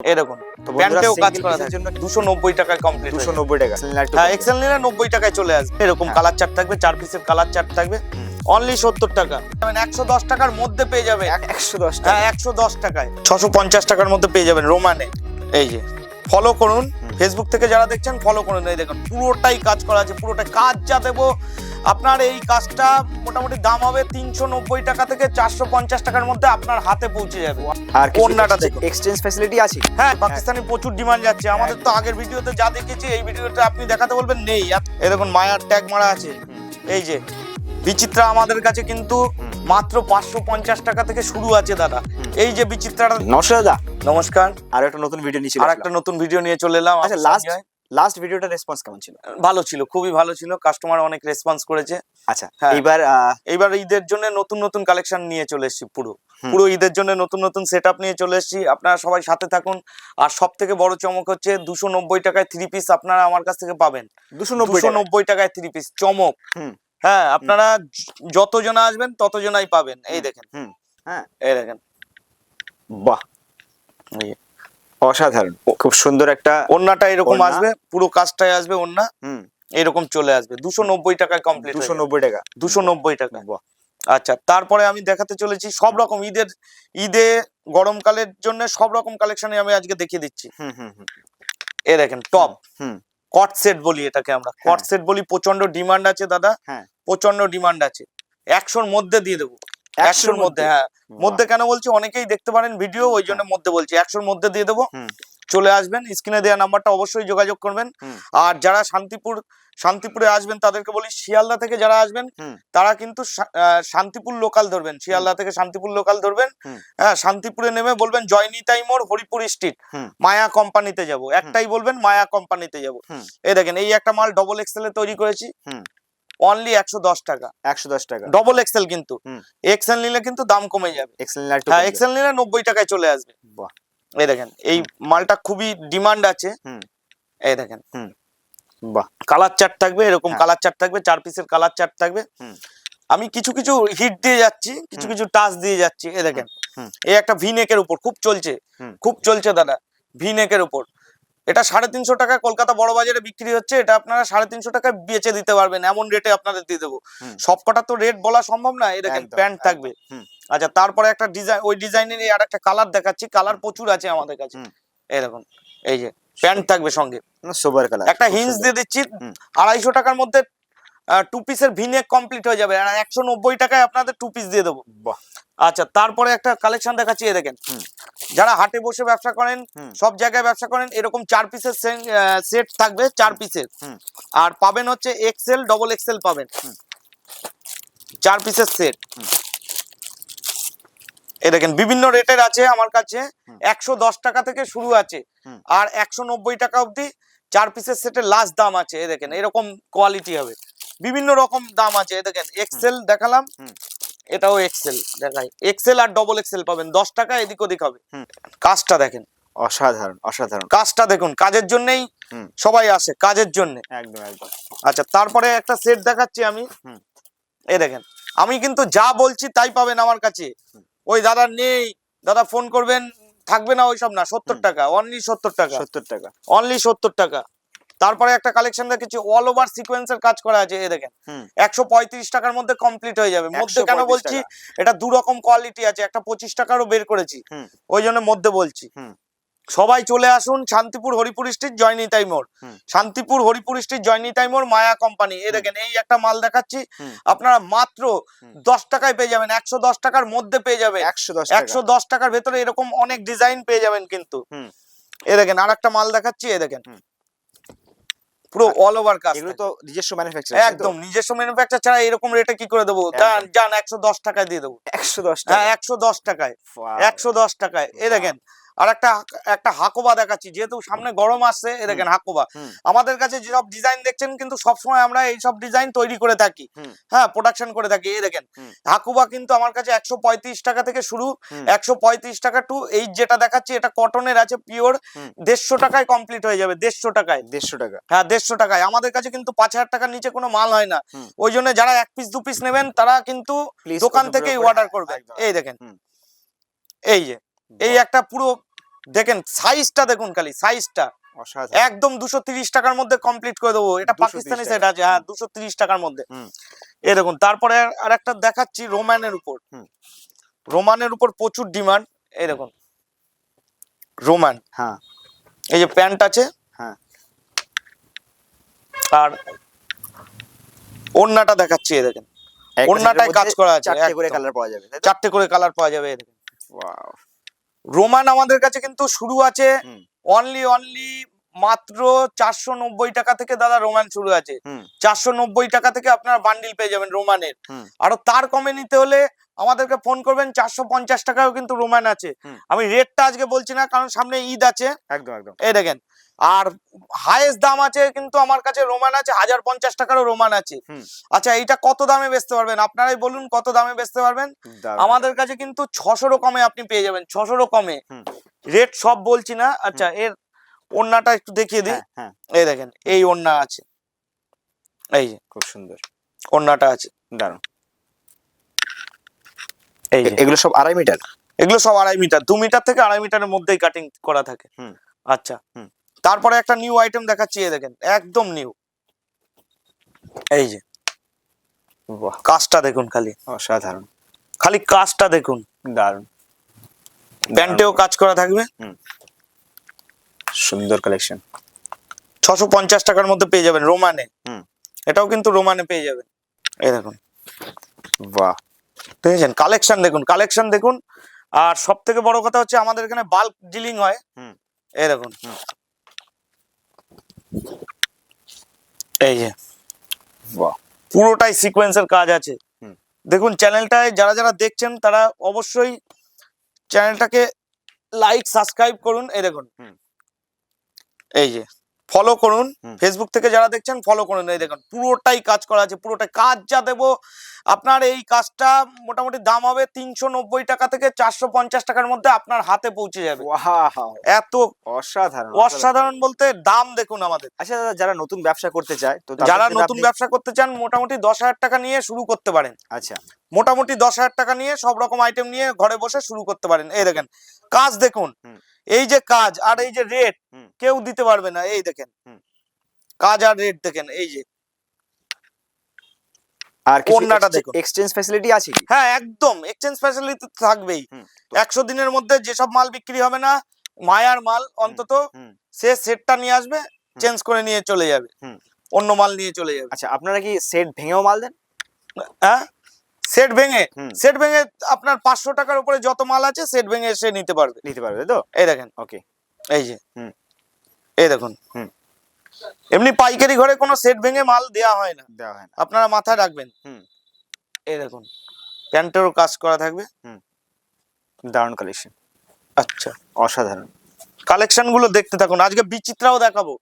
এরকম তো প্যান্টেও কাজ জন্য দুশো নব্বই টাকায় কমপ্লিট দুশো নব্বই টাকা হ্যাঁ এক্সেল নিলে নব্বই টাকায় চলে আসবে। এরকম হ্যাঁ। কালার চার্ট থাকবে চার পিসের কালার চার্ট থাকবে। অনলি সত্তর টাকা। একশো দশ টাকার মধ্যে পেয়ে যাবে। একশো দশ হ্যাঁ টাকা একশো দশ টাকায়। ছশো পঞ্চাশ টাকার মধ্যে পেয়ে যাবেন রোমানে এই যে ফলো করুন। ফেসবুক থেকে যারা দেখছেন ফলো করুন। এই দেখুন পুরোটাই কাজ করা আছে পুরোটাই কাজ যা দেবো আপনার এই কাজটা মোটামুটি দাম হবে তিনশো নব্বই টাকা থেকে চারশো পঞ্চাশ টাকার মধ্যে আপনার হাতে পৌঁছে যাবে। আর ওড়নাটা দেখুন। এক্সচেঞ্জ ফ্যাসিলিটি আছে? হ্যাঁ পাকিস্তানি প্রচুর ডিমান্ড যাচ্ছে। আমাদের তো আগের ভিডিওতে যা দেখেছি এই ভিডিওতে আপনি দেখাতে বলবেন নেই। এই দেখুন মায়ার ট্যাগ মারা আছে। এই যে বিচিত্রা আমাদের কাছে কিন্তু মাত্র পাঁচশো পঞ্চাশ টাকা থেকে শুরু আছে দাদা। এই যে বিচিত্রাটা নমস্কার দাদা। নমস্কার। আর একটা নতুন ভিডিও নিয়েছিল আর একটা নতুন ভিডিও নিয়ে চলে এলাম। আচ্ছা লাস্ট। লাস্ট ভিডিওটা রেসপন্স কেমন ছিল? ভালো ছিল খুবই ভালো ছিল। কাস্টমার অনেক রেসপন্স করেছে। আচ্ছা হ্যাঁ। এবার এইবার ঈদের জন্য নতুন নতুন কালেকশন নিয়ে চলে এসেছি পুরো। পুরো ঈদের জন্য নতুন নতুন সেট নিয়ে চলে এসেছি। আপনারা সবাই সাথে থাকুন। আর সব থেকে বড় চমক হচ্ছে দুশো নব্বই টাকায় থ্রি পিস আপনারা আমার কাছ থেকে পাবেন। দুশো নব্বই টাকায়? থ্রি পিস চমক। হ্যাঁ আপনারা যতজনা আসবেন ততজনাই পাবেন। এই দেখেন। হ্যাঁ। এই দেখেন। বাহ। অসাধারণ। খুব সুন্দর একটা ওন্নাটা এরকম আসবে পুরো কাজটাই আসবে ওন্না হুম। এরকম চলে আসবে। দুশো নব্বই টাকায় কমপ্লিট দুশো নব্বই টাকা। দুশো নব্বই টাকা। আচ্ছা তারপরে আমি দেখাতে চলেছি সব রকম ঈদের ঈদে গরমকালের জন্য সব রকম কালেকশনে আমি আজকে দেখিয়ে দিচ্ছি। হুম হুম হুম। এ দেখেন টপ হুম। কট সেট বলি এটাকে আমরা। কট সেট বলি প্রচণ্ড ডিমান্ড আছে দাদা। হ্যাঁ। প্রচণ্ড ডিমান্ড আছে। একশোর মধ্যে দিয়ে দেবো। একশোর মধ্যে হ্যাঁ। মধ্যে কেন বলছি? অনেকেই দেখতে পারেন ভিডিও ওই জন্য মধ্যে বলছি। একশোর মধ্যে দিয়ে দেবো। চলে আসবেন স্ক্রিনে দেওয়া নাম্বারটা অবশ্যই যোগাযোগ করবেন। আর যারা শান্তিপুর শান্তিপুরে আসবেন তাদেরকে বলি শিয়ালদা থেকে যারা আসবেন তারা কিন্তু শান্তিপুর লোকাল ধরবেন। শিয়ালদা থেকে শান্তিপুর লোকাল ধরবেন। হ্যাঁ শান্তিপুরে নেমে বলবেন জয়নিতাই মোড় হরিপুর স্ট্রিট মায়া কোম্পানিতে যাব। একটাই বলবেন মায়া কোম্পানিতে যাব। এই দেখেন এই একটা মাল ডবল এক্সেল এ তৈরি করেছি। অনলি একশো দশ টাকা। একশো দশ টাকা। ডবল এক্সেল কিন্তু। এক্সেল নিলে কিন্তু দাম কমে যাবে। এক্সেল হ্যাঁ এক্সেল নিলে নব্বই টাকায় চলে আসবে। এই দেখেন এই মালটা খুবই ডিমান্ড আছে। এই দেখেন। বাহ। কালার চার্ট থাকবে এরকম হ্যাঁ। কালার চার্ট থাকবে চার পিসের কালার চার্ট থাকবে। আমি কিছু কিছু হিট দিয়ে যাচ্ছি কিছু কিছু টাচ দিয়ে যাচ্ছি। এই দেখেন। এই একটা ভি নেকের উপর খুব চলছে। খুব চলছে দাদা। ভি নেকের উপর। এটা সাড়ে তিনশো টাকা কলকাতা বড় বাজারে বিক্রি হচ্ছে এটা আপনারা সাড়ে তিনশো টাকায় বেচে দিতে পারবেন এমন রেটে আপনাদের দিয়ে দেবো। সবকটা সব কটা তো রেট বলা সম্ভব না এরকম প্যান্ট থাকবে। আচ্ছা তারপরে একটা ডিজাইন ওই ডিজাইনের আর একটা কালার দেখাচ্ছি কালার প্রচুর আছে আমাদের কাছে। এরকম এই যে প্যান্ট থাকবে সঙ্গে। সোবার কালার একটা হিন্স দিয়ে দিচ্ছি আড়াইশো টাকার মধ্যে টু পিসের ভিনেক কমপ্লিট হয়ে যাবে। আর একশো নব্বই টাকায় আপনাদের টু পিস দিয়ে দেবো। আচ্ছা তারপরে একটা কালেকশন দেখাচ্ছি এ দেখেন। যারা হাটে বসে ব্যবসা করেন সব জায়গায় ব্যবসা করেন এরকম চার পিসের সেট থাকবে চার পিসের আর পাবেন হচ্ছে এক্সেল ডবল এক্সেল পাবেন। চার পিসের সেট এ দেখেন বিভিন্ন রেটের আছে আমার কাছে। একশো দশ টাকা থেকে শুরু আছে। আর একশো নব্বই টাকা অবধি চার পিসের সেটের লাস্ট দাম আছে। এ দেখেন এরকম কোয়ালিটি হবে। বিভিন্ন রকম দাম আছে দেখেন এক্সেল দেখালাম। এটাও এক্সেল দেখাই। এক্সেল আর ডবল এক্সেল পাবেন দশ টাকা এদিক ওদিক হবে। কাজটা দেখেন। অসাধারণ অসাধারণ। কাজটা দেখুন কাজের জন্যই। সবাই আসে কাজের জন্য। একদম একদম। আচ্ছা তারপরে একটা সেট দেখাচ্ছি আমি। এ দেখেন আমি কিন্তু যা বলছি তাই পাবেন আমার কাছে। ওই দাদা নেই দাদা ফোন করবেন থাকবে না ওইসব না সত্তর টাকা অনলি সত্তর টাকা। সত্তর টাকা। অনলি সত্তর টাকা। তারপরে একটা কালেকশন দেখেছি অল ওভার সিকোয়েন্সের কাজ করা আছে এ দেখেন। একশো পঁয়ত্রিশ টাকার মধ্যে কমপ্লিট হয়ে যাবে। মধ্যে কেন বলছি এটা দু রকম কোয়ালিটি আছে একটা পঁচিশ টাকারও বের করেছি। ওই জন্য মধ্যে বলছি। সবাই চলে আসুন শান্তিপুর হরিপুর স্ট্রিট জয়নিতাই মোড়। শান্তিপুর হরিপুর স্ট্রিট জয়নিতাই মোড় মায়া কোম্পানি এ দেখেন এই একটা মাল দেখাচ্ছি। আপনারা মাত্র দশ টাকায় পেয়ে যাবেন একশো দশ টাকার মধ্যে পেয়ে যাবেন। একশো দশ একশো দশ টাকার ভেতরে এরকম অনেক ডিজাইন পেয়ে যাবেন কিন্তু। এ দেখেন আর একটা মাল দেখাচ্ছি এ দেখেন। পুরো অল ওভার কাজ এগুলো তো নিজস্ব ম্যানুফ্যাকচার একদম নিজস্ব ম্যানুফ্যাকচার ছাড়া এরকম রেটে কি করে দেবো? যান যান একশো দশ টাকায় দিয়ে দেবো। একশো দশ হ্যাঁ টাকা একশো দশ টাকায়। একশো দশ টাকায় এ দেখেন আর একটা একটা হাকোবা দেখাচ্ছি যেহেতু সামনে গরম আসছে এ দেখেন হাকোবা। আমাদের কাছে যেসব ডিজাইন দেখছেন কিন্তু সবসময় আমরা এই সব ডিজাইন তৈরি করে থাকি। হ্যাঁ প্রোডাকশন করে থাকি এই দেখেন। হাকুবা কিন্তু আমার কাছে একশো পঁয়ত্রিশ টাকা থেকে শুরু একশো পঁয়ত্রিশ টাকা টু এই যেটা দেখাচ্ছি এটা কটনের আছে পিওর দেড়শো টাকায় কমপ্লিট হয়ে যাবে দেড়শো টাকায়। দেড়শো টাকা। হ্যাঁ দেড়শো টাকায়। আমাদের কাছে কিন্তু পাঁচ হাজার টাকার নিচে কোনো মাল হয় না। ওই জন্য যারা এক পিস দু পিস নেবেন তারা কিন্তু দোকান থেকেই অর্ডার করবে। এই দেখেন। এই যে এই একটা পুরো দেখেন সাইজটা দেখুন খালি সাইজটা একদম দুশো তিরিশ টাকার মধ্যে কমপ্লিট করে দেবো। এটা পাকিস্তানি। সেট আছে হ্যাঁ দুশো তিরিশ টাকার মধ্যে। এই দেখুন তারপরে আর একটা দেখাচ্ছি রোমানের উপর। রোমানের উপর প্রচুর ডিমান্ড এই দেখুন রোমান। হ্যাঁ। এই যে প্যান্ট আছে। হ্যাঁ। আর ওন্নাটা দেখাচ্ছি এই দেখেন। ওন্নাটায় কাজ করা আছে চারটে করে কালার পাওয়া যাবে? চারটে করে কালার পাওয়া যাবে এই দেখেন. রোমান আমাদের কাছে কিন্তু শুরু আছে অনলি অনলি মাত্র চারশো নব্বই টাকা থেকে দাদা রোমান শুরু আছে। চারশো নব্বই টাকা থেকে আপনারা বান্ডিল পেয়ে যাবেন রোমানের। আরও তার কমে নিতে হলে আমাদেরকে ফোন করবেন চারশো পঞ্চাশ টাকাও কিন্তু রোমান আছে। আমি রেটটা আজকে বলছি না কারণ সামনে ঈদ আছে। একদম একদম। এই দেখেন আর হাইয়েস্ট দাম আছে কিন্তু আমার কাছে রোমান আছে হাজার পঞ্চাশ টাকারও রোমান আছে। আচ্ছা এইটা কত দামে বেচতে পারবেন? আপনারাই বলুন কত দামে বেচতে পারবেন। আমাদের কাছে কিন্তু ছশোরও কমে আপনি পেয়ে যাবেন ছশোরও কমে। রেট সব বলছি না। আচ্ছা এর ওন্নাটা একটু দেখিয়ে দিই। হ্যাঁ হ্যাঁ। এই দেখেন এই ওন্না আছে। এই যে। খুব সুন্দর। ওন্নাটা আছে। দারুণ। এই যে। এগুলো সব আড়াই মিটার? এগুলো সব আড়াই মিটার। দু মিটার থেকে আড়াই মিটারের মধ্যেই কাটিং করা থাকে। আচ্ছা। হুম। তারপরে একটা নিউ আইটেম দেখাচ্ছি এই দেখেন একদম নিউ এই যে বাহ। কাজটা দেখুন খালি। অসাধারণ। খালি কাজটা দেখুন। দারুণ। প্যান্টেও কাজ করা থাকবে। সুন্দর কালেকশন ছশো পঞ্চাশ টাকার মধ্যে পেয়ে যাবেন রোমানে। হুম। এটাও কিন্তু রোমানে পেয়ে যাবেন এই দেখুন। বাহ। দেখেছেন? কালেকশন দেখুন কালেকশন দেখুন। আর সব থেকে বড় কথা হচ্ছে আমাদের এখানে বাল্ক ডিলিং হয়। হুম। এই দেখুন। হুম। এই যে। বাহ। পুরোটাই সিকোয়েন্সের কাজ আছে। দেখুন চ্যানেলটায় যারা যারা দেখছেন তারা অবশ্যই চ্যানেলটাকে লাইক সাবস্ক্রাইব করুন। এই দেখুন। এই যে। ফলো করুন। ফেসবুক থেকে যারা দেখছেন ফলো করুন। এই দেখুন পুরোটাই কাজ করা আছে পুরোটাই কাজ যা দেবো আপনার এই কাজটা মোটামুটি দাম হবে তিনশো নব্বই টাকা থেকে চারশো পঞ্চাশ টাকার মধ্যে আপনার হাতে পৌঁছে যাবে। এত অসাধারণ অসাধারণ। বলতে দাম দেখুন আমাদের। আচ্ছা দাদা যারা নতুন ব্যবসা করতে চায় তো যারা নতুন ব্যবসা করতে চান মোটামুটি দশ হাজার টাকা নিয়ে শুরু করতে পারেন। আচ্ছা। মোটামুটি দশ হাজার টাকা নিয়ে সব রকম আইটেম নিয়ে ঘরে বসে শুরু করতে পারেন। এই দেখেন কাজ দেখুন। এই যে কাজ আর এই যে রেট কেউ দিতে পারবে না। এই দেখেন। কাজ আর রেট দেখেন এই যে। আর এক্সচেঞ্জ ফ্যাসিলিটি আছে কি? হ্যাঁ একদম। এক্সচেঞ্জ ফ্যাসিলিটি থাকবেই। একশো দিনের মধ্যে যেসব মাল বিক্রি হবে না মায়ার মাল অন্তত সে সেটটা নিয়ে আসবে চেঞ্জ করে নিয়ে চলে যাবে। অন্য মাল নিয়ে চলে যাবে। আচ্ছা আপনারা কি সেট ভেঙেও মাল দেন? হ্যাঁ? সেট ভেঙে। সেট ভেঙে আপনার পাঁচশো টাকার উপরে যত মাল আছে সেট ভেঙে এসে নিতে পারবে। নিতে পারবে তো? এই দেখেন ওকে। এই যে। হুম। এই দেখুন। হুম। এমনি পাইকারি ঘরে কোনো সেট ভেঙে মাল দেয়া হয় না। দেওয়া হয় না। আপনারা মাথায় রাখবেন। হুম। এই দেখুন প্যান্টেরও কাজ করা থাকবে। দারুণ কালেকশন আচ্ছা। অসাধারণ। কালেকশনগুলো দেখতে থাকুন। আজকে বিচিত্রাও দেখাবো।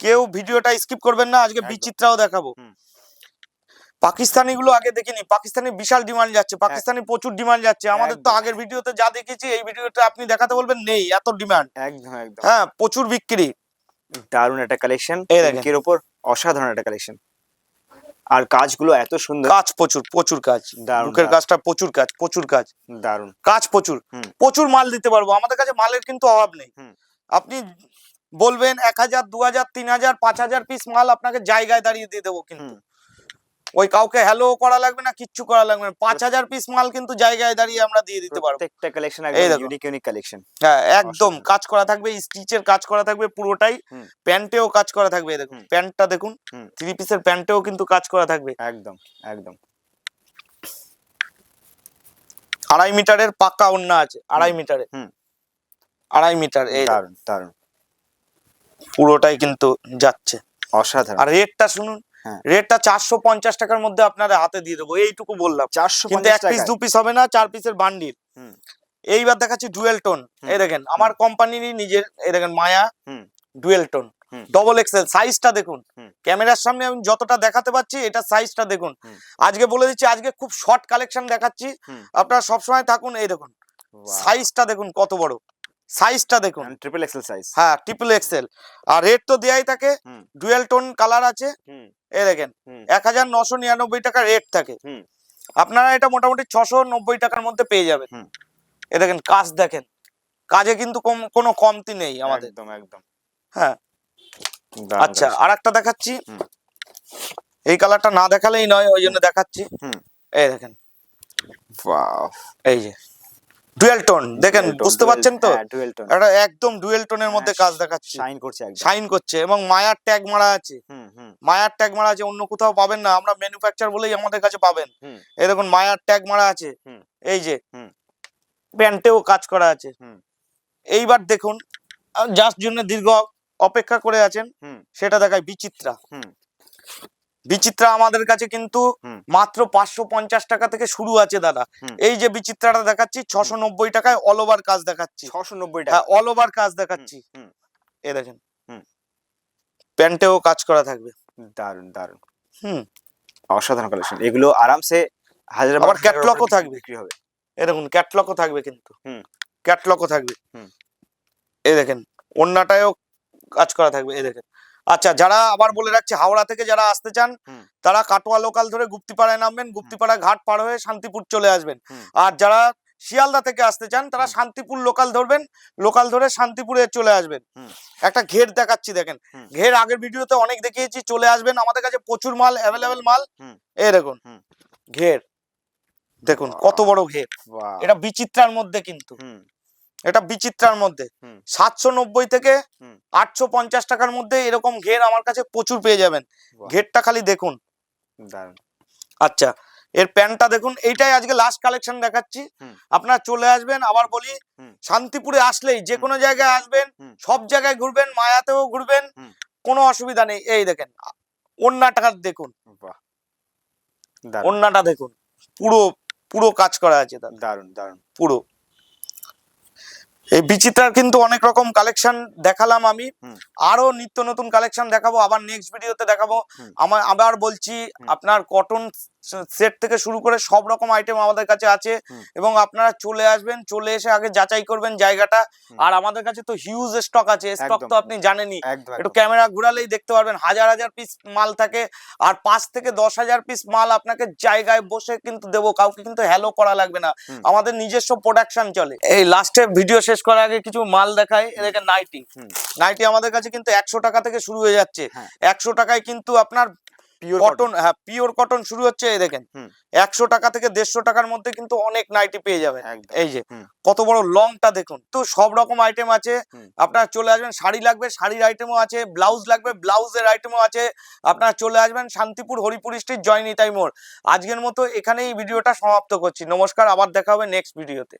কেউ ভিডিওটা স্কিপ করবেন না আজকে বিচিত্রাও দেখাবো। হুম। পাকিস্তানি গুলো আগে দেখিনি পাকিস্তানি বিশাল ডিমান্ড যাচ্ছে পাকিস্তানি প্রচুর ডিমান্ড যাচ্ছে। আমাদের তো আগের ভিডিওতে যা দেখেছি এই ভিডিওতে আপনি দেখাতে বলবেন নেই এত ডিমান্ড একদম একদম। হ্যাঁ প্রচুর বিক্রি। দারুণ একটা কালেকশন এর উপর অসাধারণ একটা কালেকশন আর কাজগুলো এত সুন্দর। কাজ প্রচুর প্রচুর কাজ। বুকের কাজটা প্রচুর কাজ প্রচুর কাজ। দারুণ। কাজ প্রচুর। প্রচুর মাল দিতে পারব আমাদের কাছে মালের কিন্তু অভাব নেই। আপনি বলবেন এক হাজার দু হাজার তিন হাজার পাঁচ হাজার পিস মাল আপনাকে জায়গায় দাঁড়িয়ে দিয়ে দেবো কিন্তু। ওই কাউকে হ্যালো করা লাগবে না কিচ্ছু করা লাগবে না। পাঁচ হাজার পিস মাল কিন্তু জায়গায় দাঁড়িয়ে আমরা দিয়ে দিতে পারব। প্রত্যেকটা কালেকশন একদম ইউনিক ইউনিক কালেকশন হ্যাঁ একদম কাজ করা থাকবে স্টিচের কাজ করা থাকবে পুরোটাই। প্যান্টেও কাজ করা থাকবে দেখুন প্যান্টটা দেখুন থ্রি পিসের প্যান্টেও কিন্তু কাজ করা থাকবে। একদম একদম। আড়াই মিটারের পাকা ওন্না আছে আড়াই মিটারের। হুম। আড়াই মিটার এই দারুণ দারুণ। পুরোটাই কিন্তু যাচ্ছে। অসাধারণ। আর রেটটা শুনুন। রেটটা চারশো পঞ্চাশ টাকার মধ্যে আপনারা হাতে দিয়ে দেবো এইটুকু বললাম। চারশো কিন্তু এক পিস দু পিস হবে না চার পিসের বান্ডিল। এইবার দেখাচ্ছি ডুয়েল টোন। এই দেখেন আমার কোম্পানিরই নিজের এই দেখেন মায়া হুম। ডুয়েল টোন ডবল এক্সেল সাইজটা দেখুন। ক্যামেরার সামনে আমি যতটা দেখাতে পাচ্ছি এটা সাইজটা দেখুন। আজকে বলে দিচ্ছি আজকে খুব শর্ট কালেকশন দেখাচ্ছি। আপনারা সবসময় থাকুন এই দেখুন। সাইজটা দেখুন কত বড়। সাইজটা দেখুন। ট্রিপল এক্সেল সাইজ হ্যাঁ ট্রিপল এক্সেল আর রেট তো দেয়াই থাকে। ডুয়েল টোন কালার আছে। হুম। এই দেখেন। এক হাজার নশো নিরানব্বই টাকা রেট থাকে। হুম। আপনারা এটা মোটামুটি ছশো নব্বই টাকার মধ্যে পেয়ে যাবেন। হুম। এ দেখেন কাজ দেখেন। কাজে কিন্তু কম- কোনো কমতি নেই আমাদের। একদম একদম। হ্যাঁ। আচ্ছা। আর একটা দেখাচ্ছি। এই কালারটা না দেখালেই নয় ওই জন্য দেখাচ্ছি। হুম। এই দেখেন। এই যে। ডুয়েল টোন দেখেন বুঝতে পারছেন তো? হ্যাঁ। এটা একদম ডুয়েল টোনের মধ্যে হ্যাঁ, কাজ দেখাচ্ছি। শাইন করছে একদম। শাইন করছে এবং মায়ার ট্যাগ মারা আছে। হুম হুম। মায়ার ট্যাগ মারা আছে অন্য কোথাও পাবেন না। আমরা ম্যানুফ্যাকচার বলেই আমাদের কাছে পাবেন। এই দেখুন মায়ার ট্যাগ মারা আছে। এই যে হুম। প্যান্টেও কাজ করা আছে। হুম। এইবার দেখুন জাস্ট জন্য দীর্ঘ অপেক্ষা করে আছেন। সেটা দেখায় বিচিত্রা। হুম। বিচিত্রা আমাদের কাছে কিন্তু মাত্র পাঁচশো পঞ্চাশ টাকা থেকে শুরু আছে দাদা। এই যে বিচিত্রাটা দেখাচ্ছি ছশো নব্বই টাকায় অল ওভার কাজ দেখাচ্ছি। ছশো নব্বই টাকা। হ্যাঁ অল ওভার কাজ দেখাচ্ছি। এ দেখেন। প্যান্টেও কাজ করা থাকবে। দারুণ দারুণ হুম। অসাধারণ কালেকশন এগুলো আরামসে হাজার আবার বারোশো ও থাকবে। বিক্রি হবে। এ দেখুন ক্যাটলকও থাকবে কিন্তু। হুম। ক্যাটলকও থাকবে। হুম। এই দেখেন অন্যটায়ও কাজ করা থাকবে এই দেখেন। আচ্ছা যারা আবার বলে রাখছি হাওড়া থেকে যারা আসতে চান তারা কাটোয়া লোকাল ধরে গুপ্তিপাড়ায় নামবেন গুপ্তিপাড়া ঘাট পার হয়ে শান্তিপুর চলে আসবেন। আর যারা শিয়ালদা থেকে আসতে চান তারা শান্তিপুর লোকাল ধরবেন লোকাল ধরে শান্তিপুরে চলে আসবেন। একটা ঘের দেখাচ্ছি দেখেন। ঘের আগের ভিডিওতে অনেক দেখিয়েছি চলে আসবেন। আমাদের কাছে প্রচুর মাল অ্যাভেলেবেল মাল। এই দেখুন ঘের। দেখুন কত বড় ঘের। এটা বিচিত্রার মধ্যে কিন্তু। এটা বিচিত্রার মধ্যে। সাতশো নব্বই থেকে আটশো পঞ্চাশ টাকার মধ্যে এরকম ঘের আমার কাছে প্রচুর পেয়ে যাবেন। ঘেরটা খালি দেখুন। দারুণ আচ্ছা এর প্যান্টটা দেখুন এইটাই আজকে লাস্ট কালেকশন দেখাচ্ছি। আপনারা চলে আসবেন আবার বলি শান্তিপুরে আসলেই যে কোনো জায়গায় আসবেন সব জায়গায় ঘুরবেন মায়াতেও ঘুরবেন কোনো অসুবিধা নেই। এই দেখেন অন্যটা দেখুন। অন্যটা দেখুন। পুরো পুরো কাজ করা আছে দারুণ দারুণ পুরো। এই বিচিত্রার কিন্তু অনেক রকম কালেকশন দেখালাম আমি। আরও নিত্য নতুন কালেকশন দেখাবো আবার নেক্সট ভিডিওতে দেখাবো। আমার আবার বলছি আপনার কটন সেট থেকে শুরু করে সব রকম আইটেম আমাদের কাছে আছে এবং আপনারা চলে আসবেন চলে এসে আগে যাচাই করবেন জায়গাটা। আর আমাদের কাছে তো হিউজ স্টক আছে স্টক তো আপনি জানেনই। একটু ক্যামেরা ঘুরালেই দেখতে পারবেন হাজার হাজার পিস মাল থাকে আর পাঁচ থেকে দশ হাজার পিস মাল আপনাকে জায়গায় বসে কিন্তু দেবো কাউকে কিন্তু হ্যালো করা লাগবে না। আমাদের নিজস্ব প্রোডাকশন চলে। এই লাস্টে ভিডিও শেষ করার আগে কিছু মাল দেখাই এদেরকে নাইটি নাইটি আমাদের কাছে কিন্তু একশো টাকা থেকে শুরু হয়ে যাচ্ছে। হ্যাঁ। একশো টাকায় কিন্তু আপনার কটন হ্যাঁ পিওর কটন শুরু হচ্ছে এই দেখেন। একশো টাকা থেকে দেড়শো টাকার মধ্যে কিন্তু অনেক নাইটি পেয়ে যাবেন। এই যে কত বড় লংটা দেখুন। তো সব রকম আইটেম আছে। আপনারা চলে আসবেন শাড়ি লাগবে শাড়ির আইটেমও আছে ব্লাউজ লাগবে ব্লাউজের আইটেমও আছে। আপনারা চলে আসবেন শান্তিপুর হরিপুর স্ট্রিট জয় নিতাই মোড়। আজকের মতো এখানেই ভিডিওটা সমাপ্ত করছি। নমস্কার আবার দেখা হবে নেক্সট ভিডিওতে